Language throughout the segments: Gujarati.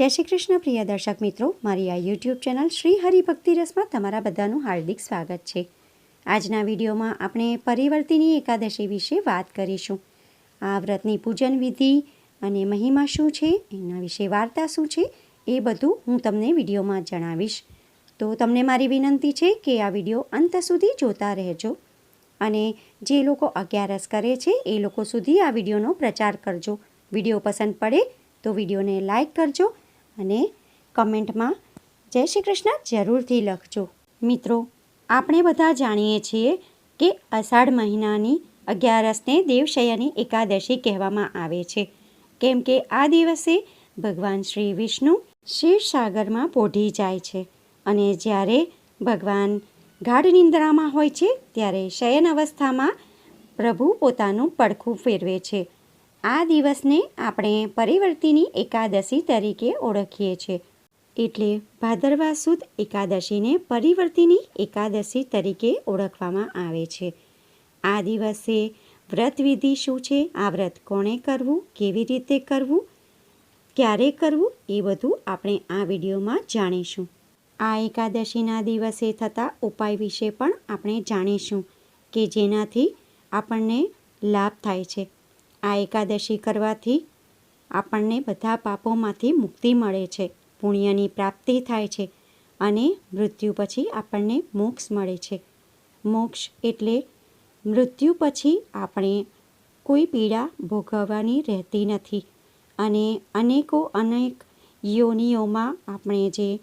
જય શ્રી કૃષ્ણ, પ્રિય દર્શક મિત્રો. મારી આ યુટ્યુબ ચેનલ શ્રી હરિભક્તિ રસમાં તમારા બધાનું હાર્દિક સ્વાગત છે. આજના વિડીયોમાં આપણે પરિવર્તિની એકાદશી વિશે વાત કરીશું. આ વ્રતની પૂજન વિધિ અને મહિમા શું છે, એના વિશે વાર્તા શું છે, એ બધું હું તમને વિડીયોમાં જણાવીશ. તો તમને મારી વિનંતી છે કે આ વીડિયો અંત સુધી જોતા રહેજો અને જે લોકો અગિયારસ કરે છે, એ લોકો સુધી આ વિડીયોનો પ્રચાર કરજો. વીડિયો પસંદ પડે તો વિડીયોને લાઇક કરજો અને કમેન્ટમાં જય શ્રી કૃષ્ણ જરૂરથી લખજો. મિત્રો, આપણે બધા જાણીએ છીએ કે અષાઢ મહિનાની અગિયારસને દેવશયની એકાદશી કહેવામાં આવે છે. કેમ કે આ દિવસે ભગવાન શ્રી વિષ્ણુ સાગરમાં પોઢી જાય છે અને જ્યારે ભગવાન ગાઢ નિંદ્રામાં હોય છે, ત્યારે શયન અવસ્થામાં પ્રભુ પોતાનું પડખું ફેરવે છે. આ દિવસને આપણે પરિવર્તિની એકાદશી તરીકે ઓળખીએ છીએ. એટલે ભાદરવા સુદ એકાદશીને પરિવર્તિની એકાદશી તરીકે ઓળખવામાં આવે છે. આ દિવસે વ્રતવિધિ શું છે? આ વ્રત કોણે કરવું? કેવી રીતે કરવું? ક્યારે કરવું? એ બધું આપણે આ વિડીયોમાં જાણીશું. આ એકાદશીના દિવસે થતા ઉપાય વિશે પણ આપણે જાણીશું કે જેનાથી આપણને લાભ થાય છે. આ એકાદશી કરવાથી આપણને બધા પાપોમાંથી મુક્તિ મળે છે, પુણ્યની પ્રાપ્તિ થાય છે અને મૃત્યુ પછી આપણને મોક્ષ મળે છે. મોક્ષ એટલે મૃત્યુ પછી આપણે કોઈ પીડા ભોગવવાની રહેતી નથી અને અનેકો અનેક યોનિઓમાં આપણે જે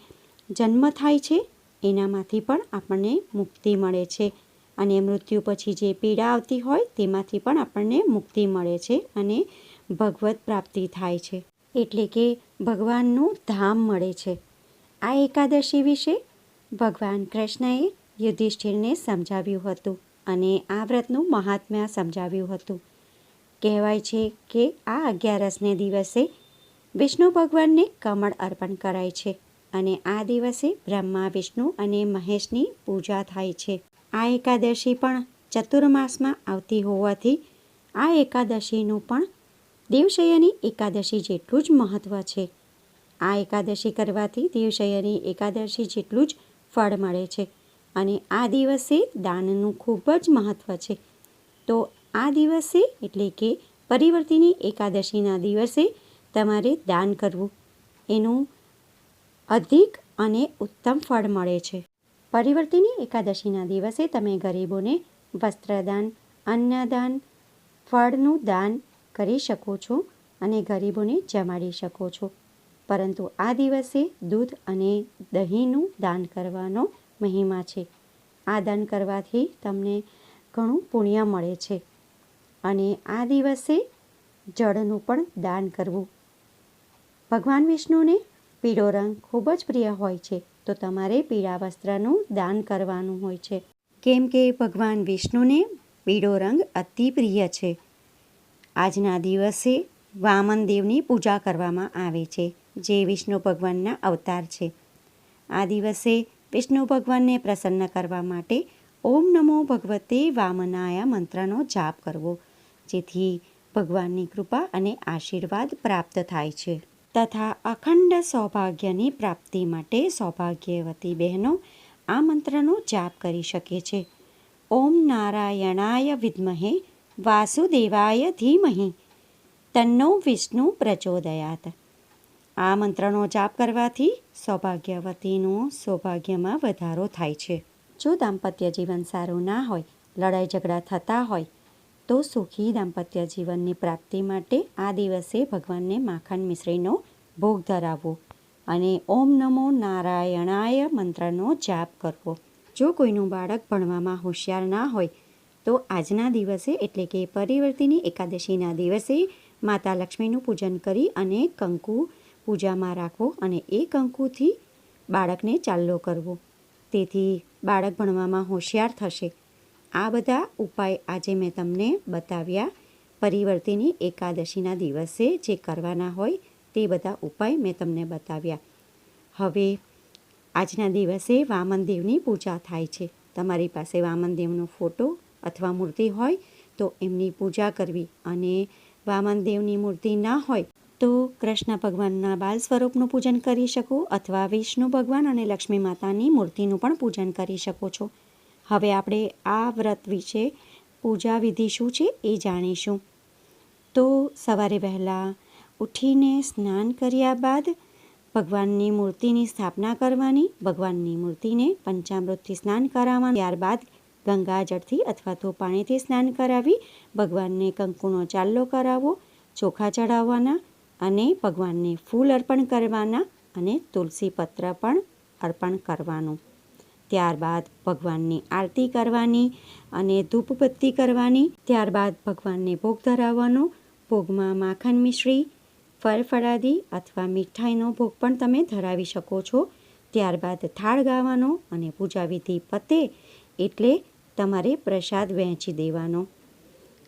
જન્મ થાય છે, એનામાંથી પણ આપણને મુક્તિ મળે છે. અને મૃત્યુ પછી જે પીડા આવતી હોય તેમાંથી પણ આપણને મુક્તિ મળે છે અને ભગવત પ્રાપ્તિ થાય છે. એટલે કે ભગવાનનું ધામ મળે છે. આ એકાદશી વિશે ભગવાન કૃષ્ણએ યુધિષ્ઠિરને સમજાવ્યું હતું અને આ વ્રતનું મહાત્મ્ય સમજાવ્યું હતું. કહેવાય છે કે આ અગિયારસને દિવસે વિષ્ણુ ભગવાનને કમળ અર્પણ કરાય છે અને આ દિવસે બ્રહ્મા, વિષ્ણુ અને મહેશની પૂજા થાય છે. આ એકાદશી પણ ચતુર્માસમાં આવતી હોવાથી આ એકાદશીનું પણ દેવશયની એકાદશી જેટલું જ મહત્ત્વ છે. આ એકાદશી કરવાથી દેવશયની એકાદશી જેટલું જ ફળ મળે છે અને આ દિવસે દાનનું ખૂબ જ મહત્ત્વ છે. તો આ દિવસે એટલે કે પરિવર્તિની એકાદશીના દિવસે તમારે દાન કરવું. એનું અધિક અને ઉત્તમ ફળ મળે છે. પરિવર્તિની એકાદશીના દિવસે તમે ગરીબોને વસ્ત્રદાન અન્નદાન ફળનું દાન કરી શકો છો અને ગરીબોને જમાડી શકો છો પરંતુ આ દિવસે દૂધ અને દહીંનું દાન કરવાનો મહિમા છે આ દાન કરવાથી તમને ઘણું પુણ્ય મળે છે અને આ દિવસે જળનું પણ દાન કરવું ભગવાન વિષ્ણુને પીળો રંગ ખૂબ જ પ્રિય હોય છે, તો તમારે પીળા વસ્ત્રનું દાન કરવાનું હોય છે. કેમ કે ભગવાન વિષ્ણુને પીળો રંગ અતિ પ્રિય છે. આજના દિવસે વામન દેવની પૂજા કરવામાં આવે છે, જે વિષ્ણુ ભગવાનના અવતાર છે. આ દિવસે વિષ્ણુ ભગવાનને પ્રસન્ન કરવા માટે ઓમ નમો ભગવતે વામનાયા મંત્રનો જાપ કરવો, જેથી ભગવાનની કૃપા અને આશીર્વાદ પ્રાપ્ત થાય છે. તથા અખંડ સૌભાગ્યની પ્રાપ્તિ માટે સૌભાગ્યવતી બહેનો આ મંત્રનો જાપ કરી શકે છે. ઓમ નારાયણાય વિદ્મહે, વાસુદેવાય ધીમહિ. તન્નો વિષ્ણુ પ્રચોદયાત. આ મંત્રનો જાપ કરવાથી સૌભાગ્યવતીનું સૌભાગ્યમાં વધારો થાય છે. જો દાંપત્ય જીવન સારું ના હોય, લડાઈ ઝઘડા થતા હોય તો સુખી દાંપત્ય જીવનની પ્રાપ્તિ માટે આ દિવસે ભગવાનને માખણ મિશ્રીનો ભોગ ધરાવવો અને ઓમ નમો નારાયણાય મંત્રનો જાપ કરવો. જો કોઈનું બાળક ભણવામાં હોશિયાર ના હોય, તો આજના દિવસે એટલે કે પરિવર્તિની એકાદશીના દિવસે માતા લક્ષ્મીનું પૂજન કરી અને કંકુ પૂજામાં રાખવો અને એ કંકુથી બાળકને ચાલ્લો કરવો. તેથી બાળક ભણવામાં હોશિયાર થશે. આ બધા ઉપાય આજે મેં તમને બતાવ્યા. પરિવર્તિની એકાદશીના દિવસે જે કરવાના હોય તે બધા ઉપાય મેં તમને બતાવ્યા. હવે આજના દિવસે વામનદેવની પૂજા થાય છે. તમારી પાસે વામનદેવનો ફોટો અથવા મૂર્તિ હોય તો એમની પૂજા કરવી અને વામનદેવની મૂર્તિ ના હોય તો કૃષ્ણ ભગવાનના બાલ સ્વરૂપનું પૂજન કરી શકો અથવા વિષ્ણુ ભગવાન અને લક્ષ્મી માતાની મૂર્તિનું પણ પૂજન કરી શકો છો. હવે આપણે આ વ્રત વિશે પૂજા વિધિ શું છે એ જાણીશું. તો સવારે વહેલા ઉઠીને સ્નાન કર્યા બાદ ભગવાનની મૂર્તિની સ્થાપના કરવાની, ભગવાનની મૂર્તિને પંચામૃતથી સ્નાન કરાવવાનું, ત્યારબાદ ગંગાજળથી અથવા તો પાણીથી સ્નાન કરાવી ભગવાનને કંકુનો ચાલ્લો કરાવવો, ચોખા ચડાવવાના અને ભગવાનને ફૂલ અર્પણ કરવાના અને તુલસી પત્ર પણ અર્પણ કરવાનું. ત્યારબાદ ભગવાનની આરતી કરવાની અને ધૂપબત્તી કરવાની. ત્યારબાદ ભગવાનને ભોગ ધરાવવાનો. ભોગમાં માખણ મિશ્રી ફળફળાદી અથવા મીઠાઈનો ભોગ પણ તમે ધરાવી શકો છો. ત્યારબાદ થાળ ગાવાનો અને પૂજા વિધિ પતે એટલે તમારે પ્રસાદ વહેંચી દેવાનો.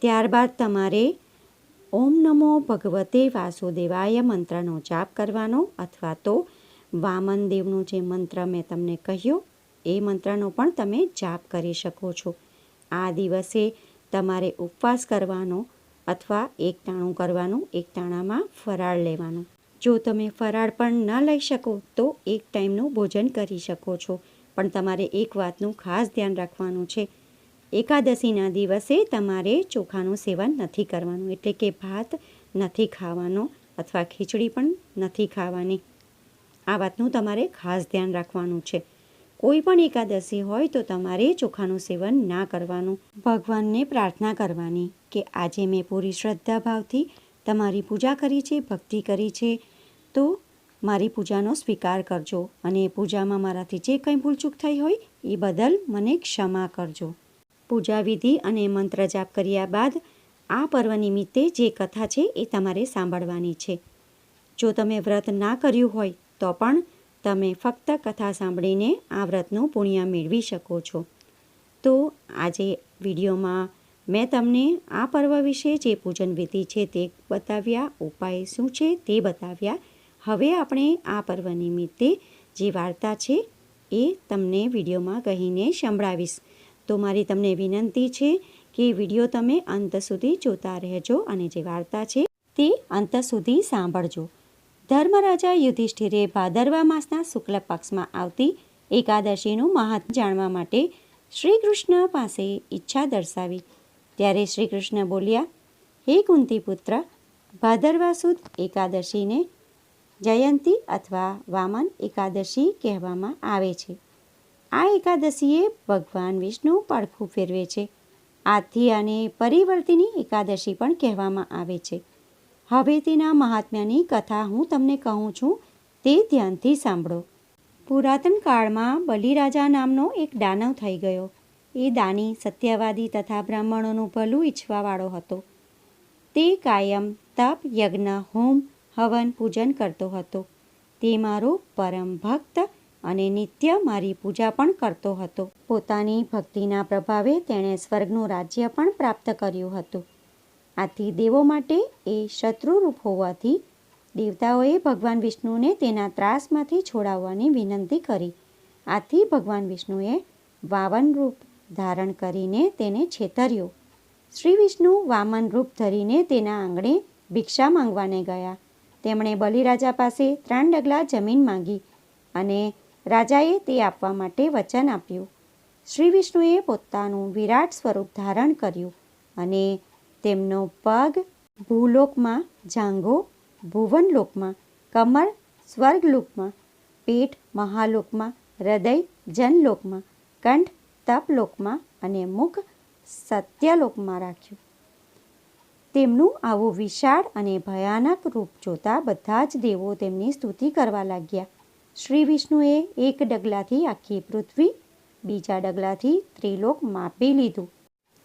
ત્યારબાદ તમારે ઓમ નમો ભગવતે વાસુદેવાય મંત્રનો જાપ કરવાનો અથવા તો વામન દેવનો જે મંત્ર મેં તમને કહ્યો એ મંત્રનો પણ તમે જાપ કરી શકો છો. આ દિવસે તમારે ઉપવાસ કરવાનો અથવા એક ટાણું કરવાનું, એક ટાણામાં ફરાળ લેવાનું. જો તમે ફરાળ પણ ન લઈ શકો, તો એક ટાઈમનું ભોજન કરી શકો છો. પણ તમારે એક વાતનું ખાસ ધ્યાન રાખવાનું છે. એકાદશીના દિવસે તમારે ચોખાનું સેવન નથી કરવાનું, એટલે કે ભાત નથી ખાવાનો અથવા ખીચડી પણ નથી ખાવાની. આ વાતનું તમારે ખાસ ધ્યાન રાખવાનું છે. કોઈ પણ એકાદશી હોય તો તમારે ચોખાનું સેવન ના કરવાનું. ભગવાનને પ્રાર્થના કરવાની કે આજે મેં પૂરી શ્રદ્ધા ભાવથી તમારી પૂજા કરી છે, ભક્તિ કરી છે, તો મારી પૂજાનો સ્વીકાર કરજો અને પૂજામાં મારાથી જે કંઈ ભૂલચૂક થઈ હોય એ બદલ મને ક્ષમા કરજો. પૂજા વિધિ અને મંત્ર જાપ કર્યા બાદ આ પર્વ નિમિત્તે જે કથા છે એ તમારે સાંભળવાની છે. જો તમે વ્રત ના કર્યું હોય તો પણ તમે ફક્ત કથા સાંભળીને આ વ્રતનું પુણ્ય મેળવી શકો છો. તો આજે વિડીયોમાં મેં તમને આ પર્વ વિશે જે પૂજન વિધિ છે તે બતાવ્યા, ઉપાય શું છે તે બતાવ્યા. હવે આપણે આ પર્વ નિમિત્તે જે વાર્તા છે એ તમને વિડીયોમાં કહીને સંભળાવીશ. તો મારી તમને વિનંતી છે કે વીડિયો તમે અંત સુધી જોતા રહેજો અને જે વાર્તા છે તે અંત સુધી સાંભળજો. ધર્મરાજા યુધિષ્ઠિરે ભાદરવા માસના શુક્લ પક્ષમાં આવતી એકાદશીનું મહાત્મ જાણવા માટે શ્રી કૃષ્ણ પાસે ઈચ્છા દર્શાવી. ત્યારે શ્રી કૃષ્ણ બોલ્યા, હે કુંતી પુત્ર ભાદરવા સુદ એકાદશીને જયંતી અથવા વામન એકાદશી કહેવામાં આવે છે. આ એકાદશીએ ભગવાન વિષ્ણુ પડખું ફેરવે છે. આથી આને પરિવર્તિની એકાદશી પણ કહેવામાં આવે છે. હવે તેના મહાત્મ્યની કથા હું તમને કહું છું, તે ધ્યાનથી સાંભળો. પુરાતન કાળમાં બલિરાજા નામનો એક દાનવ થઈ ગયો. એ દાની સત્યવાદી તથા બ્રાહ્મણોનું ભલું ઈચ્છવાવાળો હતો. તે કાયમ તપ, યજ્ઞ, હોમ, હવન, પૂજન કરતો હતો. તે મારો પરમ ભક્ત અને નિત્ય મારી પૂજા પણ કરતો હતો. પોતાની ભક્તિના પ્રભાવે તેણે સ્વર્ગનું રાજ્ય પણ પ્રાપ્ત કર્યું હતું. આથી દેવો માટે એ શત્રુરૂપ હોવાથી દેવતાઓએ ભગવાન વિષ્ણુને તેના ત્રાસમાંથી છોડાવવાની વિનંતી કરી. આથી ભગવાન વિષ્ણુએ વાવન રૂપ ધારણ કરીને તેને છેતર્યો. શ્રી વિષ્ણુ વામન રૂપ ધરીને તેના આંગણે ભિક્ષા માંગવાને ગયા. તેમણે બલિરાજા પાસે ત્રણ ડગલા જમીન માંગી અને રાજાએ તે આપવા માટે વચન આપ્યું. શ્રી વિષ્ણુએ પોતાનું વિરાટ સ્વરૂપ ધારણ કર્યું અને તેમનો પગ ભૂલોકમાં જાંઘો, ભુવનલોકમાં કમર સ્વર્ગલોકમાં પેટ મહાલોકમાં હૃદય, જનલોકમાં કંઠ, તપલોકમાં અને મુખ સત્યલોકમાં રાખ્યું. તેમનું આવું વિશાળ અને ભયાનક રૂપ જોતા બધા જ દેવો તેમની સ્તુતિ કરવા લાગ્યા. શ્રી વિષ્ણુએ એક ડગલાથી આખી પૃથ્વી, બીજા ડગલાથી ત્રિલોક માપી લીધું.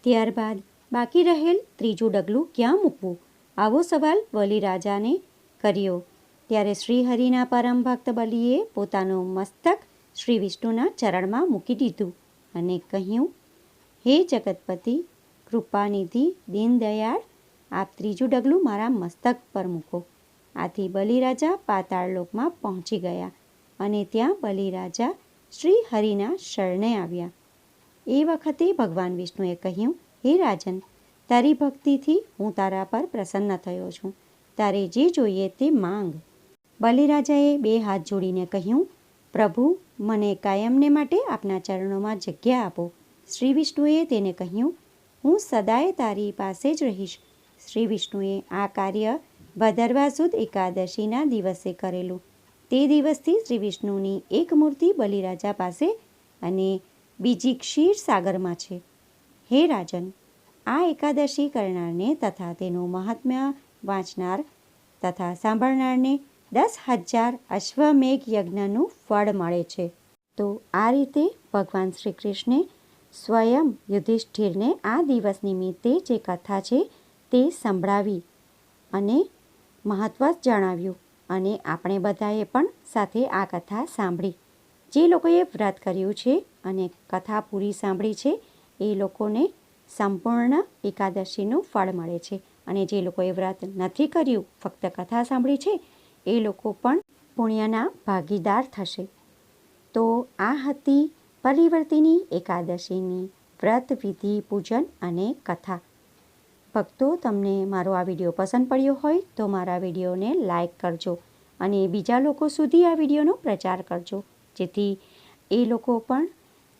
ત્યારબાદ બાકી રહેલ ત્રીજું ડગલું ક્યાં મૂકવું? આવો સવાલ બલિરાજાને કર્યો. ત્યારે શ્રીહરિના પરમ ભક્ત બલિએ પોતાનું મસ્તક શ્રી વિષ્ણુના ચરણમાં મૂકી દીધું અને કહ્યું, હે જગતપતિ, કૃપાનિધિ, દીનદયાળ, આપ ત્રીજું ડગલું મારા મસ્તક પર મૂકો. આથી બલિરાજા પાતાળલોકમાં પહોંચી ગયા અને ત્યાં બલિરાજા શ્રી હરિના શરણે આવ્યા. એ વખતે ભગવાન વિષ્ણુએ કહ્યું હે રાજન, તારી ભક્તિથી હું તારા પર પ્રસન્ન થયો છું. તારે જે જોઈએ તે માંગ. બલિરાજાએ બે હાથ જોડીને કહ્યું, પ્રભુ, મને કાયમને માટે આપના ચરણોમાં જગ્યા આપો. શ્રી વિષ્ણુએ તેને કહ્યું, હું સદાય તારી પાસે જ રહીશ. શ્રી વિષ્ણુએ આ કાર્ય ભદરવા સુદ એકાદશીના દિવસે કરેલું. તે દિવસથી શ્રી વિષ્ણુની એક મૂર્તિ બલિરાજા પાસે અને બીજી ક્ષીર સાગરમાં છે. હે રાજન, આ એકાદશી કરનારને તથા તેનું મહાત્મ્ય વાંચનાર તથા સાંભળનારને દસ હજાર અશ્વમેઘ યજ્ઞનું ફળ મળે છે. તો આ રીતે ભગવાન શ્રી કૃષ્ણે સ્વયં યુધિષ્ઠિરને આ દિવસ નિમિત્તે જે કથા છે તે સંભળાવી અને મહત્ત્વ જણાવ્યું અને આપણે બધાએ પણ સાથે આ કથા સાંભળી. જે લોકોએ વ્રત કર્યું છે અને કથા પૂરી સાંભળી છે એ લોકોને સંપૂર્ણ એકાદશીનું ફળ મળે છે. અને જે લોકોએ વ્રત નથી કર્યું, ફક્ત કથા સાંભળી છે, એ લોકો પણ પુણ્યના ભાગીદાર થશે. તો આ હતી પરિવર્તિની એકાદશીની વ્રત, વિધિ, પૂજન અને કથા. ભક્તો, તમને મારો આ વીડિયો પસંદ પડ્યો હોય તો મારા વિડીયોને લાઇક કરજો અને બીજા લોકો સુધી આ વિડીયોનો પ્રચાર કરજો, જેથી એ લોકો પણ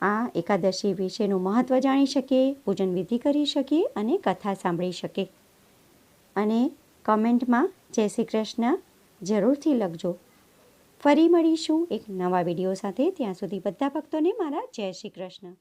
આ એકાદશી વિશેનું મહત્ત્વ જાણી શકીએ, પૂજન વિધિ કરી શકીએ અને કથા સાંભળી શકે અને કમેન્ટમાં જય શ્રી કૃષ્ણ જરૂરથી લખજો. ફરી મળીશું એક નવા વીડિયો સાથે. ત્યાં સુધી બધા ભક્તોને મારા જય શ્રી કૃષ્ણ.